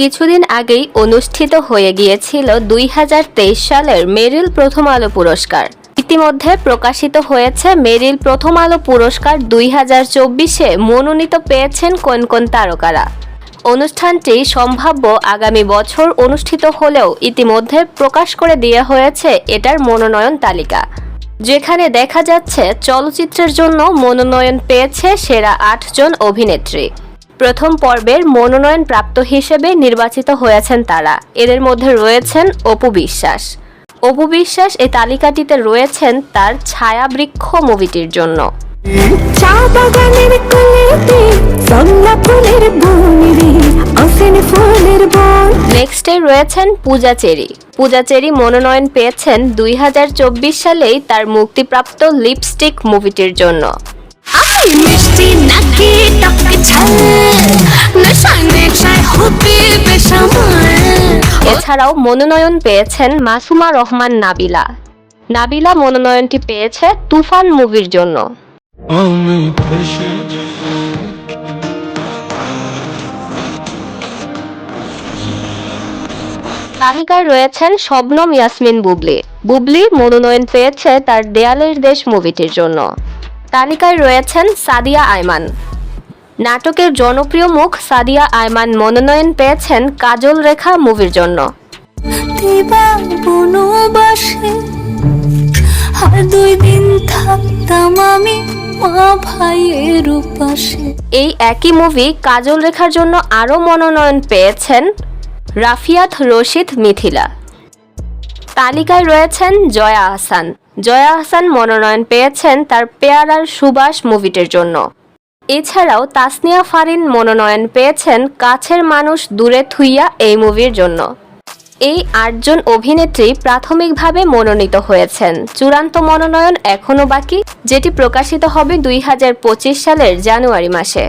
কিছুদিন আগেই অনুষ্ঠিত হয়ে গিয়েছিল দুই হাজার তেইশ সালের মেরিল প্রথম আলো পুরস্কার। ইতিমধ্যে প্রকাশিত হয়েছে মেরিল প্রথম আলো পুরস্কার দুই হাজার চব্বিশে মনোনীত পেয়েছেন কোন কোন তারকারা। অনুষ্ঠানটি সম্ভাব্য আগামী বছর অনুষ্ঠিত হলেও ইতিমধ্যে প্রকাশ করে দেওয়া হয়েছে এটার মনোনয়ন তালিকা। যেখানে দেখা যাচ্ছে চলচ্চিত্রের জন্য মনোনয়ন পেয়েছে সেরা আটজন অভিনেত্রী। প্রথম পর্বের মনোনয়ন প্রাপ্ত হিসেবে নির্বাচিত হয়েছেন তারা। এদের মধ্যে রয়েছেন অপু বিশ্বাস। অপু বিশ্বাস এই তালিকাটিতে রয়েছেন তার ছায়াবৃক্ষ মুভিটির জন্য। চা বাগানের কোলেতে জল্লা ফুলের বনেরে আসেন ফুলের বন। নেক্সটে রয়েছেন পূজা চেরি। পূজা চেরি মনোনয়ন পেয়েছেন দুই হাজার চব্বিশ সালেই তার মুক্তিপ্রাপ্ত লিপস্টিক মুভিটির জন্য। মিষ্টি নাকি টক ঝাল? নেশায় নেশায় হতে বেসামাল। এছাড়াও মনোনয়ন পেয়েছেন মাসুমা রহমান নাবিলা। নাবিলা মনোনয়নটি পেয়েছে তুফান মুভির জন্য। তালিকায় রয়েছেন শবনম ইয়াসমিন বুবলি। বুবলি মনোনয়ন পেয়েছে তার দেয়ালের দেশ মুভিটির জন্য। তালিকায় রয়েছেন সাদিয়া আয়মান। নাটকের জনপ্রিয় মুখ সাদিয়া আয়মান মনোনয়ন পেয়েছেন কাজল রেখা মুভির জন্য। আর দুই দিন থাকতাম আমি এই একই মুভি কাজল রেখার জন্য আরও মনোনয়ন পেয়েছেন রাফিয়াত রশিদ মিথিলা। তালিকায় রয়েছেন জয়া আহসান জয়া আহসান মনোনয়ন পেয়েছেন তার পেয়ারার সুবাস মুভিটির জন্য। এছাড়াও তাসনিয়া ফারিন মনোনয়ন পেয়েছেন কাছের মানুষ দূরে থুইয়া এই মুভির জন্য। এই আটজন অভিনেত্রী প্রাথমিকভাবে মনোনীত হয়েছেন। চূড়ান্ত মনোনয়ন এখনও বাকি, যেটি প্রকাশিত হবে দুই হাজার পঁচিশ সালের জানুয়ারি মাসে।